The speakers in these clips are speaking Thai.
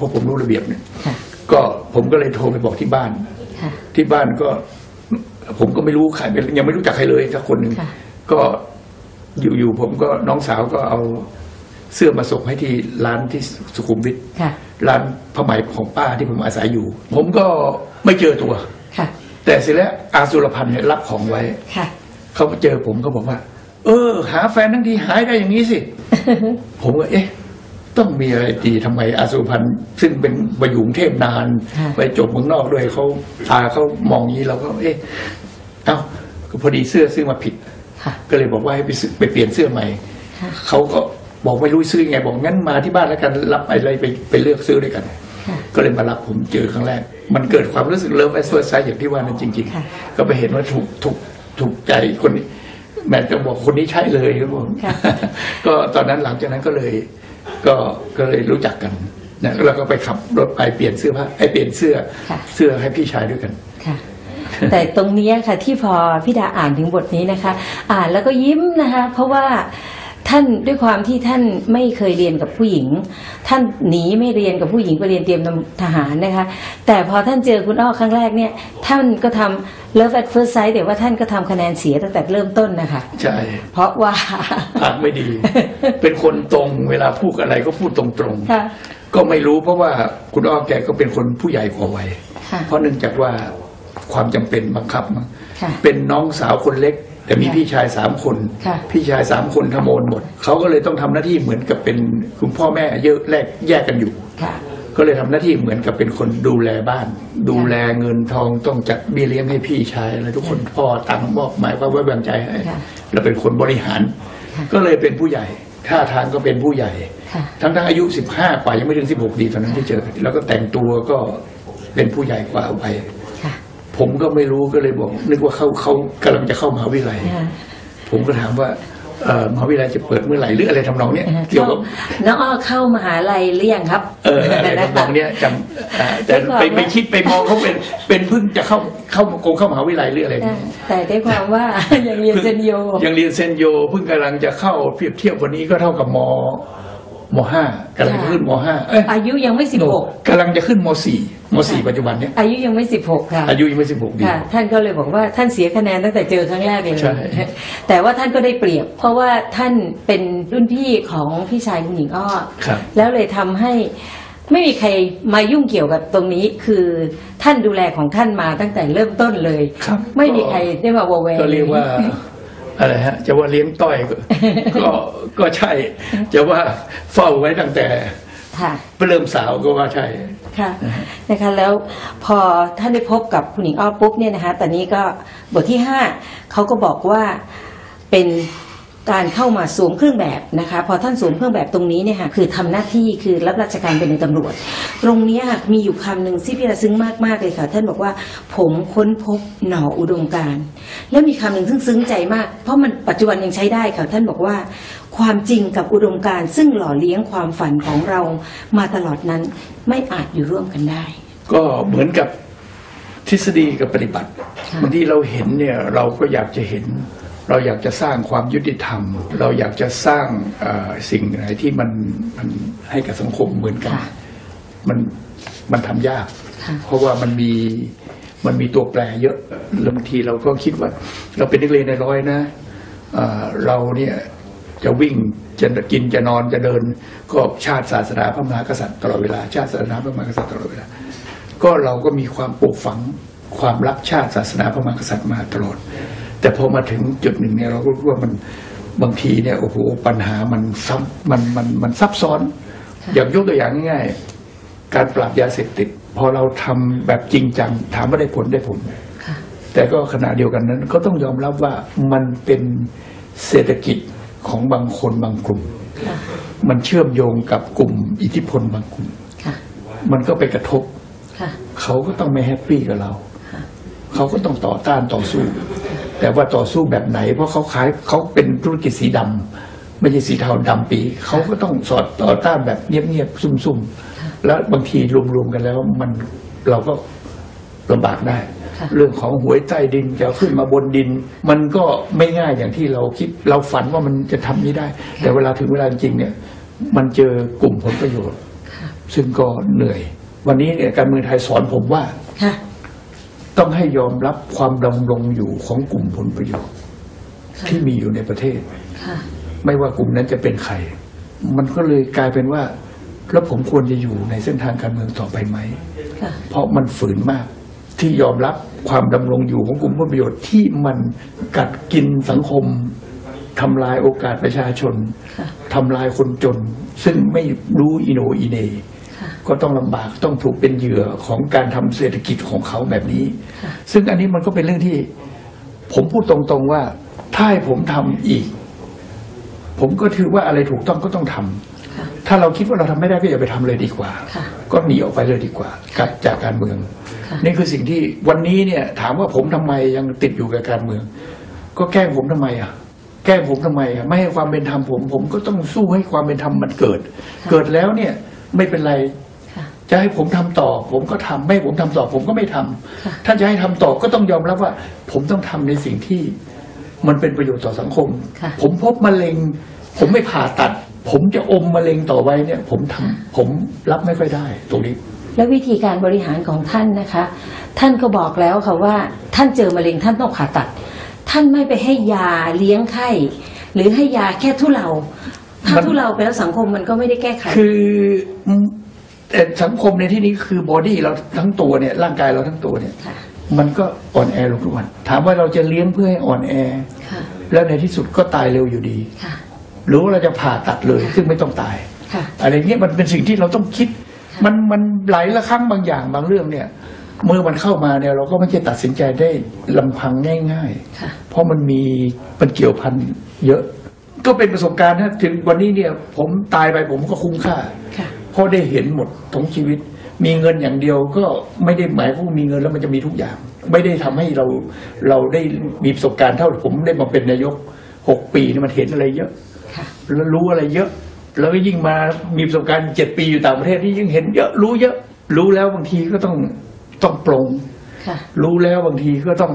พอผมรู้ระเบียบเนี่ยค่ะก็ผมก็เลยโทรไปบอกที่บ้านค่ะที่บ้านก็ ผมก็ไม่รู้ใครเป็นยังไม่รู้จักใครเลยสักคนหนึ่งค่ะก็อยู่ๆผมก็น้องสาวก็เอาเสื้อมาส่งให้ที่ร้านที่สุขุมวิทค่ะร้านผ้าไหมของป้าที่ผมอาศัยอยู่ ผมก็ไม่เจอตัวค่ะแต่เสร็จแล้วอาสุรพันธ์เนี่ยรับของไว้ค่ะเขามาเจอผมเขาบอกว่า เออ หาแฟนทั้งทีหายได้อย่างนี้สิ ผมก็เอ๊ะ ต้องมีอะไรดีทำไมอาสุพันธ์ซึ่งเป็นไปอยู่กรุงเทพนานค่ะไปจบเมืองนอกด้วยเขาตาเขามองอย่างนี้เราก็ เอ๊ะเอ้าก็พอดีเสื้อซื้อมาผิดค่ะก็เลยบอกว่าให้ไปซื้อไปเปลี่ยนเสื้อใหม่ค่ะเขาก็บอกไม่รู้ซื้อยังไง บอกงั้นมาที่บ้านแล้วกันรับอะไรไปไปเลือกซื้อด้วยกันค่ะก็เลยมารับผมเจอครั้งแรก มันเกิดความรู้สึกเลิฟแอสเฟิร์สไซอย่างที่ว่านั้นจริงค่ะๆก็ไปเห็นว่าถูกถูกถูกใจคนนี้แม่จะบอกคนนี้ใช่เลยครับผมค่ะก็ตอนนั้นหลังจากนั้นก็เลย ก็ก็เลยรู้จักกันนะแล้วก็ไปขับรถไปเปลี่ยนเสื้อผ้าไอ้เปลี่ยนเสื้อค่ะ เสื้อให้พี่ชายด้วยกัน ค่ะ แต่ตรงเนี้ยค่ะที่พอพี่ดาอ่านถึงบทนี้นะคะ อ่านแล้วก็ยิ้มนะคะ เพราะว่า ท่านด้วยความที่ท่านไม่เคยเรียนกับผู้หญิง ท่านหนีไม่เรียนกับผู้หญิงไปเรียนเตรียมทหารนะคะ แต่พอท่านเจอคุณอ้อครั้งแรกเนี่ย ท่านก็ทำ love at first sight แต่ว่าท่านก็ทำคะแนนเสียตั้งแต่เริ่มต้นนะคะ ใช่ เพราะว่าปากไม่ดี เป็นคนตรงเวลาพูดอะไรก็พูดตรงๆค่ะก็ไม่รู้เพราะว่าคุณอ้อแกก็เป็นคนผู้ใหญ่กว่าวัยค่ะเพราะเนื่องจากว่าความจำเป็นบังคับมั้งค่ะเป็นน้องสาวคนเล็ก แต่มีค่ะพี่ชายสามคน ค่ะพี่ชายสามคนทำโอนหมด เขาก็เลยต้องทำหน้าที่เหมือนกับเป็นคุณพ่อแม่เยอะแรกแยกกันอยู่ ค่ะ ก็เลยทำหน้าที่เหมือนกับเป็นคนดูแลบ้าน ดูแลเงินทองต้องจัดเบี้ยเลี้ยงให้พี่ชายอะไรทุกคนพ่อตังค์มอบหมายว่าไว้วางใจให้ค่ะแล้วเป็นคนบริหาร ค่ะก็เลยเป็นผู้ใหญ่ท่าทางก็เป็นผู้ใหญ่ ค่ะทั้งทั้งๆอายุสิบห้ากว่ายังไม่ถึงสิบหกดีตอนนั้นที่เจอ แล้วก็แต่งตัวก็เป็นผู้ใหญ่กว่าไปค่ะ ผมก็ไม่รู้ก็เลยบอก นึกว่าเขาเขากำลังจะเข้ามหาวิทยาลัยค่ะผมก็ถามว่าเอ่อมหาวิทยาลัยจะเปิดเมื่อไหร่หรืออะไรทำนองเนี้ยเกี่ยวกับน้องอ้อเข้ามหาลัยหรือยังครับ เอออะไรทำนองเนี้ยจำอ่าแต่ด้วยความไปว่าไปคิดไปมองเขาเป็นเป็นเพิ่งจะเข้าเข้าคงเข้ามหาวิทยาลัยหรืออะไรได้แต่ได้ความว่ายังเรียนเซนโยยังเรียนเซนโยเพิ่งกำลังจะเข้าเปรียบเทียบวันนี้ก็เท่ากับม มห้ากำลังจะขึ้นมห้าเอ้ยอายุยังไม่สิบหกกำลังจะขึ้นมสี่มสี่ปัจจุบันเนี้ยอายุยังไม่สิบหกค่ะอายุยังไม่สิบหกดีค่ะท่านก็เลยบอกว่าท่านเสียคะแนนตั้งแต่เจอครั้งแรกเลยใช่แต่ว่าท่านก็ได้เปรียบ เพราะว่าท่านเป็นรุ่นพี่ของพี่ชายคุณหญิงอ้อครับแล้วเลยทำให้ไม่มีใครมายุ่งเกี่ยวกับตรงนี้คือท่านดูแลของท่านมาตั้งแต่เริ่มต้นเลยครับไม่มีใครได้มาวอแวงก็เรียกว่า อะไรฮะ จะว่าเลี้ยงต้อยก็ก็ก็ใช่ จะว่าเฝ้าไว้ตั้งแต่ค่ะเริ่มสาวก็ว่าใช่ค่ะนะคะแล้วพอท่านได้พบกับคุณหญิงอ้อปุ๊บเนี่ยนะคะตอนนี้ก็บทที่ห้าเขาก็บอกว่าเป็น การเข้ามาสวมเครื่องแบบนะคะพอท่านสวมเครื่องแบบตรงนี้เนี่ยค่ะคือทำหน้าที่คือรับราชการเป็นในตำรวจ ตรงเนี้ยค่ะมีอยู่คำหนึ่งที่พี่ระซึ้งมากๆเลยค่ะ ท่านบอกว่าผมค้นพบหน่ออุดมการณ์แล้วมีคำหนึ่งซึ่งซึ้งใจมาก เพราะมันปัจจุบันยังใช้ได้ค่ะท่านบอกว่าความจริงกับอุดมการณ์ซึ่งหล่อเลี้ยงความฝันของเรามาตลอดนั้นไม่อาจอยู่ร่วมกันได้ ก็เหมือนกับทฤษฎีกับปฏิบัติค่ะบางทีเราเห็นเนี่ยเราก็อยากจะเห็น เราอยากจะสร้างความยุติธรรม เราอยากจะสร้างเอ่อสิ่งไหนที่มันมันให้กับสังคมเหมือนกันค่ะมันมันทำยากค่ะเพราะว่ามันมีมันมีตัวแปรเยอะแล้วบางทีเราก็คิดว่า เราเป็นนักเรียนในร้อยนะเอ่อเราเนี่ยจะวิ่งจะกินจะนอนจะเดิน ก็ชาติศาสนาพระมหากษัตริย์ตลอดเวลาชาติศาสนาพระมหากษัตริย์ตลอดเวลาก็เราก็มีความปลูกฝังความรักชาติศาสนาพระมหากษัตริย์มาตลอด แต่พอมาถึงจุดหนึ่งเนี่ยเราก็รู้ว่ามันบางทีเนี่ยโอ้โหปัญหามันซับมันมันมันซับซ้อนอย่างยกตัวอย่างง่ายๆการปราบยาเสพติด พอเราทำแบบจริงจังถามว่าได้ผลได้ผลค่ะแต่ก็ขณะเดียวกันนั้น ก็ต้องยอมรับว่ามันเป็นเศรษฐกิจของบางคนบางกลุ่มค่ะมันเชื่อมโยงกับกลุ่มอิทธิพลบางกลุ่มค่ะมันก็ไปกระทบค่ะเขาก็ต้องไม่แฮปปี้กับเราค่ะเขาก็ต้องต่อต้านต่อสู้ แต่ว่าต่อสู้แบบไหน เพราะเขาขายเขาเป็นธุรกิจสีดำไม่ใช่สีเทาดำปี เขาก็ต้องสอดต่อต้านแบบเงียบๆซุ่มๆ แล้วบางทีรวมๆกันแล้วมันเราก็ลำบากได้ค่ะเรื่องของหวยใต้ดินจะเอาขึ้นมาบนดิน มันก็ไม่ง่ายอย่างที่เราคิดเราฝันว่ามันจะทำนี้ได้ แต่เวลาถึงเวลาจริงๆเนี่ย มันเจอกลุ่มผลประโยชน์ ซึ่งก็เหนื่อย วันนี้เนี่ยการเมืองไทยสอนผมว่าค่ะ ต้องให้ยอมรับความดำรงอยู่ของกลุ่มผลประโยชน์ค่ะที่มีอยู่ในประเทศค่ะไม่ว่ากลุ่มนั้นจะเป็นใคร มันก็เลยกลายเป็นว่า แล้วผมควรจะอยู่ในเส้นทางการเมืองต่อไปไหมค่ะเพราะมันฝืนมาก ที่ยอมรับความดำรงอยู่ของกลุ่มผลประโยชน์ที่มันกัดกินสังคมทำลายโอกาสประชาชนค่ะทำลายคนจน ซึ่งไม่รู้อีโหนอีเหนค่ะ ก็ต้องลำบากต้องถูกเป็นเหยื่อของการทำเศรษฐกิจของเขาแบบนี้ค่ะซึ่งอันนี้มันก็เป็นเรื่องที่ ผมพูดตรงๆว่า ถ้าให้ผมทำอีก ผมก็ถือว่าอะไรถูกต้องก็ต้องทำค่ะถ้าเราคิดว่าเราทำไม่ได้ก็อย่าไปทำเลยดีกว่าค่ะก็หนีออกไปเลยดีกว่ากับจากการเมืองค่ะนี่คือสิ่งที่วันนี้เนี่ย ถามว่าผมทำไมยังติดอยู่กับการเมือง ก็แกล้งผมทำไมอะแกล้งผมทำไมอะไม่ให้ความเป็นธรรมผม ผมก็ต้องสู้ให้ความเป็นธรรมมันเกิด เกิดแล้วเนี่ย ไม่เป็นไรค่ะจะให้ผมทำต่อ ผมก็ทำไม่ให้ผมทำต่อ ผมก็ไม่ทำค่ะถ้าจะให้ทำต่อก็ต้องยอมรับว่า ผมต้องทำในสิ่งที่มันเป็นประโยชน์ต่อสังคมค่ะผมพบมะเร็ง ผมไม่ผ่าตัด ผมจะอมมะเร็งต่อไว้เนี่ย ผมทำผมรับไม่ค่อยได้ ตรงนี้ แล้ววิธีการบริหารของท่านนะคะ ท่านก็บอกแล้วค่ะว่า ท่านเจอมะเร็งท่านต้องผ่าตัด ท่านไม่ไปให้ยาเลี้ยงไข้หรือให้ยาแค่ทุเลา ถ้ามันทุเลาไปแล้วสังคมมันก็ไม่ได้แก้ไข คืออืมแต่สังคมในที่นี้คือบอดี้เราทั้งตัวเนี่ยร่างกายเราทั้งตัวเนี่ยค่ะมันก็อ่อนแอลงทุกวันถามว่าเราจะเลี้ยงเพื่อให้อ่อนแอค่ะแล้วในที่สุดก็ตายเร็วอยู่ดีค่ะหรือว่าเราจะผ่าตัดเลยซึ่งไม่ต้องตายค่ะอะไรเงี้ยมันเป็นสิ่งที่เราต้องคิด มันมันหลายละครั้งบางอย่างบางเรื่องเนี่ย เมื่อมันเข้ามาเนี่ยเราก็ไม่ใช่ตัดสินใจได้ลำพังง่ายค่ะๆเพราะมันมีมันเกี่ยวพันเยอะ ก็เป็นประสบการณ์นะถึงวันนี้เนี่ย ผมตายไปผมก็คุ้มค่าค่ะเพราะได้เห็นหมดทั้งชีวิต มีเงินอย่างเดียวก็ไม่ได้หมายความว่ามีเงินแล้วมันจะมีทุกอย่าง ไม่ได้ทำให้เราเราได้มีประสบการณ์เท่าผมได้มาเป็นนายกหกปีเนี่ยมันเห็นอะไรเยอะค่ะแล้วรู้อะไรเยอะ แล้วก็ยิ่งมามีประสบการณ์เจ็ดปีอยู่ต่างประเทศที่ยิ่งเห็นเยอะรู้เยอะ รู้แล้วบางทีก็ต้องต้องปรงค่ะรู้แล้วบางทีก็ต้อง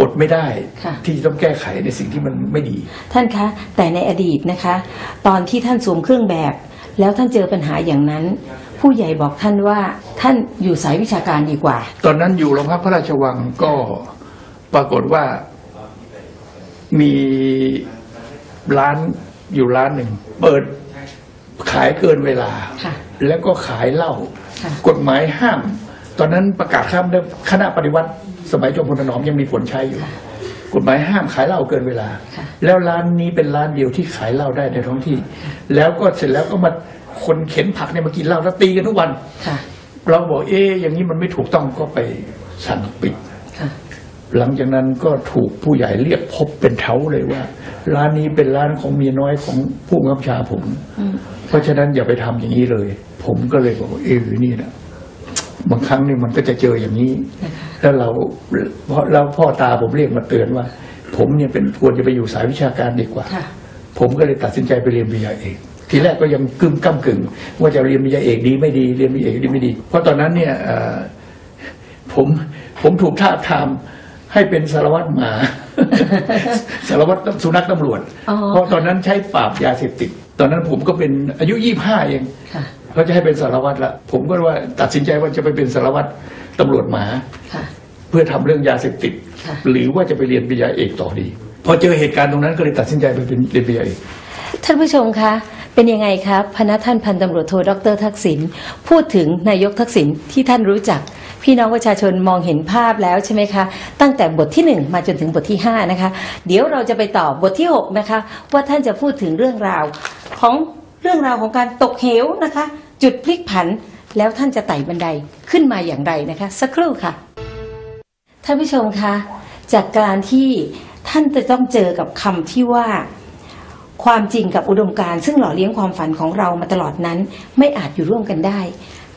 อดไม่ได้ค่ะ ที่จะต้องแก้ไขในสิ่งที่มันไม่ดี ท่านคะแต่ในอดีตนะคะ ตอนที่ท่านสวมเครื่องแบบ แล้วท่านเจอปัญหาอย่างนั้น ผู้ใหญ่บอกท่านว่าท่านอยู่สายวิชาการดีกว่า ตอนนั้นอยู่โรงพักพระราชวังก็ปรากฏว่ามีร้านอยู่ร้านหนึ่ง เปิดขายเกินเวลา ค่ะแล้วก็ขายเหล้าค่ะ กฎหมายห้าม ตอนนั้นประกาศข้ามได้คณะปฏิวัติ สมัยจอมพลถนอมยังมีผลใช้อยู่ กฎหมายห้ามขายเหล้าเกินเวลาค่ะแล้วร้านนี้เป็นร้านเดียวที่ขายเหล้าได้ในท้องที่ แล้วก็เสร็จแล้วก็มาคนเข็นผักเนี่ยมากินเหล้าแล้วตีกันทุกวันค่ะเราบอกเอ๊ะอย่างนี้มันไม่ถูกต้องก็ไปสั่งปิดค่ะหลังจากนั้นก็ถูกผู้ใหญ่เรียกพบเป็นแถวเลยว่า ร้านนี้เป็นร้านของเมียน้อยของผู้บังคับบัญชาผมอืมเพราะฉะนั้นอย่าไปทำอย่างนี้เลย ผมก็เลยบอกว่าเออนี่นะบางครั้งนี่มันก็จะเจออย่างนี้นะคะ แล้วเราเพราะแล้วพ่อตาผมเรียกมาเตือนว่า ผมเนี่ยเป็นควรจะไปอยู่สายวิชาการดีกว่าค่ะผมก็เลยตัดสินใจไปเรียนปริญญาเอกทีแรกก็ยังกึมก้ากึ่ง ว่าจะเรียนปริญญาเอกดีไม่ดีเรียนปริญญาเอกดีไม่ดี เพราะตอนนั้นเนี่ยเอ่อผมผมถูกท้าบทามให้เป็นสารวัตรหมาสารวัตรสุนัขตำรวจอ๋อเพราะตอนนั้นใช้ปราบยาเสพติด ตอนนั้นผมก็เป็นอายุยี่ห้าเองค่ะเขาจะให้เป็นสารวัตรละผมก็ว่าตัดสินใจว่าจะไปเป็นสารวัตร ตำรวจหมาค่ะเพื่อทำเรื่องยาเสพติดค่ะหรือว่าจะไปเรียนปริญญาเอกต่อดี พอเจอเหตุการณ์ตรงนั้นก็เลยตัดสินใจไปเป็นเรียนปริญญาเอกท่านผู้ชมคะเป็นยังไงครับพนักท่านพันตำรวจโทดรทักษิณพูดถึงนายกทักษิณที่ท่านรู้จัก พี่น้องประชาชนมองเห็นภาพแล้วใช่ไหมคะ ตั้งแต่บทที่ 1 มาจนถึงบทที่ 5 นะคะ เดี๋ยวเราจะไปต่อบทที่ 6 นะคะ ว่าท่านจะพูดถึงเรื่องราวของเรื่องราวของการตกเหวนะคะ จุดพลิกผัน แล้วท่านจะไต่บันไดขึ้นมาอย่างไรนะคะ สักครู่ค่ะท่านผู้ชมคะจากการที่ท่านจะต้องเจอกับคำที่ว่า ความจริงกับอุดมการณ์ซึ่งหล่อเลี้ยงความฝันของเรามาตลอดนั้น ไม่อาจอยู่ร่วมกันได้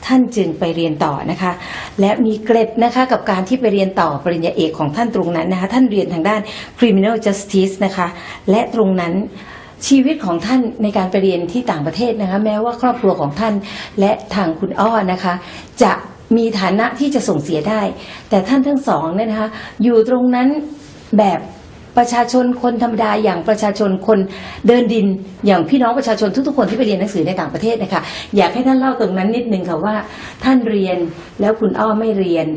ท่านจึงไปเรียนต่อนะคะ และมีเกร็ดนะคะกับการที่ไปเรียนต่อปริญญาเอกของท่านตรงนั้นนะคะท่านเรียนทางด้าน criminal justice นะคะ และตรงนั้น ชีวิตของท่านในการไปเรียนที่ต่างประเทศนะคะ แม้ว่าครอบครัวของท่านและทางคุณอ้อนะคะ จะมีฐานะที่จะส่งเสียได้ แต่ท่านทั้งสองเนี่ยนะคะ อยู่ตรงนั้นแบบประชาชนคนธรรมดาอย่างประชาชนคนเดินดินอย่างพี่น้องประชาชนทุกๆคนที่ไปเรียนหนังสือในต่างประเทศนะคะอยากให้ท่านเล่าตรงนั้นนิดนึงค่ะว่า ท่านเรียนแล้วคุณอ้อไม่เรียน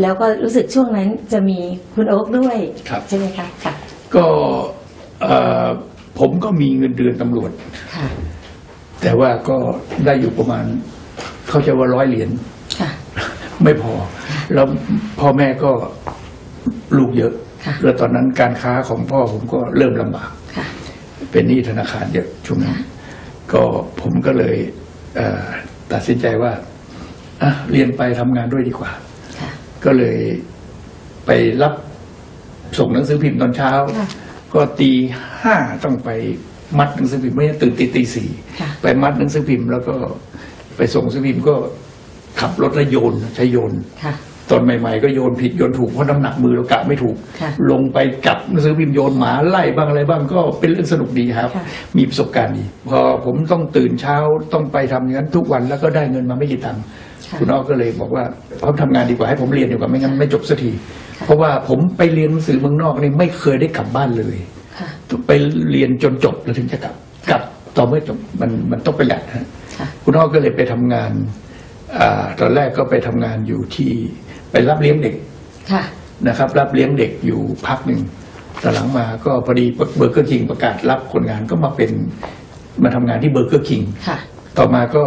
แล้วก็รู้สึกช่วงนั้นจะมีคุณโอ๊คด้วยครับใช่ไหมคะค่ะก็เอ่อ ผมก็มีเงินเดือนตำรวจ ค่ะ แต่ว่าก็ได้อยู่ประมาณ เข้าใจว่าร้อยเหรียญค่ะ ไม่พอ แล้วพ่อแม่ก็ลูกเยอะค่ะ แล้วตอนนั้นการค้าของพ่อผมก็เริ่มลำบาก ค่ะ เป็นหนี้ธนาคารเยอะช่วงนั้นก็ผมก็เลยเอ่อตัดสินใจว่าอะเรียนไปทำงานด้วยดีกว่า ค่ะ ก็เลยไปรับส่งหนังสือพิมพ์ตอนเช้า ค่ะ ก็ตีห้าต้องไปมัดหนังสือพิมพ์ไม่ได้ตื่นตีตีสี่ค่ะไปมัดหนังสือพิมพ์แล้วก็ไปส่งหนังสือพิมพ์ก็ขับรถแล้วโยนใช้โยนค่ะตอนใหม่ๆก็โยนผิดโยนถูกเพราะน้ำหนักมือเรากะไม่ถูกค่ะลงไปจับหนังสือพิมพ์โยนหมาไล่บ้างอะไรบ้างก็เป็นเรื่องสนุกดีครับค่ะมีประสบการณ์ดีพอผมต้องตื่นเช้าต้องไปทำอย่างนั้นทุกวันแล้วก็ได้เงินมาไม่กี่ตังค์ ค่ะคุณอ้อก็เลยบอกว่าผมทำงานดีกว่าให้ผมเรียนดีกว่าไม่งั้นไม่จบสักทีค่ะเพราะว่าผมไปเรียนหนังสือเมืองนอกนี่ไม่เคยได้กลับบ้านเลยค่ะ ไปเรียนจนจบแล้วถึงจะกลับกลับต่อเมื่อจบมันมันต้องประหยัดฮะค่ะ คุณอ้อก็เลยไปทำงานอาตอนแรกก็ไปทำงานอยู่ที่ไปรับเลี้ยงเด็ก ค่ะ นะครับรับเลี้ยงเด็กอยู่พักหนึ่งแต่หลังมาก็พอดีเบอร์เกอร์คิงประกาศรับคนงานก็มาเป็นมาทำงานที่เบอร์เกอร์คิงค่ะ ต่อมาก็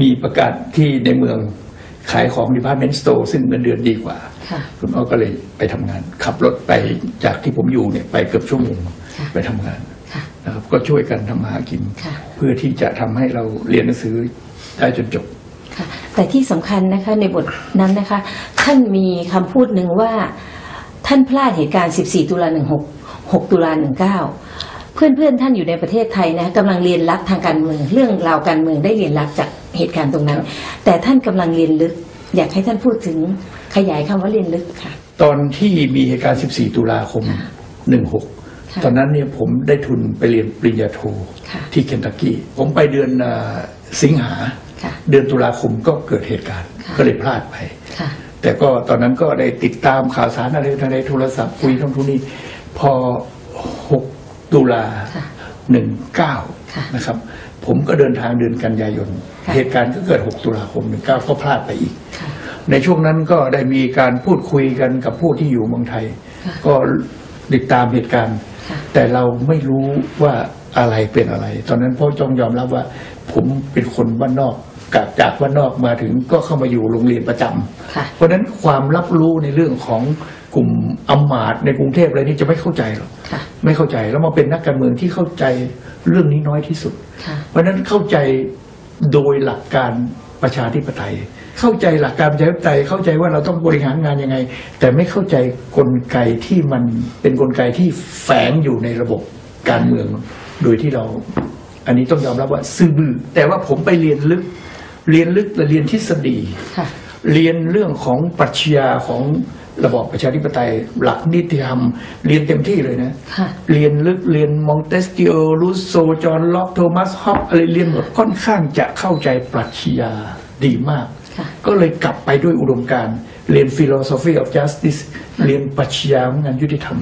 มีประกาศที่ในเมืองขายของ Department Store ซึ่งเงินเดือนดีกว่า ค่ะ คุณอ้อก็เลยไปทำงาน ขับรถไปจากที่ผมอยู่เนี่ยไปเกือบชั่วโมงค่ะไปทำงานค่ะ นะครับก็ช่วยกันทำมาหากิน ค่ะ เพื่อที่จะทำให้เราเรียนหนังสือได้จนจบ ค่ะ แต่ที่สำคัญนะคะในบทนั้นนะคะ ท่านมีคำพูดหนึ่งว่า ท่านพลาดเหตุการณ์ 14 ตุลา 16 6 ตุลา 19 เพื่อนเพื่อนๆท่านอยู่ในประเทศไทยนะกำลังเรียนรักทางการเมืองเรื่องราวการเมืองได้เรียนรักจาก เหตุการณ์ตรงนั้น แต่ท่านกำลังเรียนลึก อยากให้ท่านพูดถึงขยายคำว่าเรียนลึกค่ะ ตอนที่มีเหตุการณ์ 14 ตุลาคมค่ะ16 ตอนนั้นเนี่ยผมได้ทุนไปเรียนปริญญาโทค่ะที่เคนตักกี้ ผมไปเดือนเอ่อสิงหาค่ะเดือนตุลาคมก็เกิดเหตุการณ์ค่ะก็เลยพลาดไปค่ะแต่ก็ตอนนั้นก็ได้ติดตามข่าวสารอะไรทางในโทรศัพท์คุยทั้งทุกนี้ พอ 6 ตุลาค่ะ19ค่ะนะครับ ผมก็เดินทางเดือนกันยายนค่ะเหตุการณ์ก็เกิด 6 ตุลาคม 19 ก็พลาดไปอีกค่ะในช่วงนั้นก็ได้มีการพูดคุยกันกับผู้ที่อยู่เมืองไทยค่ะก็ติดตามเหตุการณ์ค่ะแต่เราไม่รู้ว่าอะไรเป็นอะไร ตอนนั้นพ่อจองยอมรับว่า ผมเป็นคนบ้านนอกกลับจากบ้านนอกมาถึงก็เข้ามาอยู่โรงเรียนประจำค่ะเพราะฉะนั้นความรับรู้ในเรื่องของกลุ่มอำมาตย์ในกรุงเทพอะไรนี่จะไม่เข้าใจหรอกค่ะไม่เข้าใจแล้วมาเป็นนักการเมืองที่เข้าใจ เรื่องนี้น้อยที่สุดค่ะเพราะฉะนั้นเข้าใจโดยหลักการประชาธิปไตย เข้าใจหลักการประชาธิปไตยเข้าใจว่าเราต้องบริหารงานยังไง แต่ไม่เข้าใจกลไกที่มันเป็นกลไกที่แฝงอยู่ในระบบการเมือง โดยที่เรา อันนี้ต้องยอมรับว่าซื่อบื้อแต่ว่าผมไปเรียนลึก เรียนลึกและเรียนทฤษฎีค่ะเรียนเรื่องของปรัชญาของ ระบอบประชาธิปไตย หลักนิติธรรม เรียนเต็มที่เลยนะ ค่ะ เรียนลึกเรียนมองเตสกิโอรูโซจอห์นล็อกโทมัสฮอปอะไรเรียนหมดค่อนข้างจะเข้าใจปรัชญาดีมาก ค่ะ ก็เลยกลับไปด้วยอุดมการณ์เรียน philosophy of justice เรียนปรัชญาของงานยุติธรรม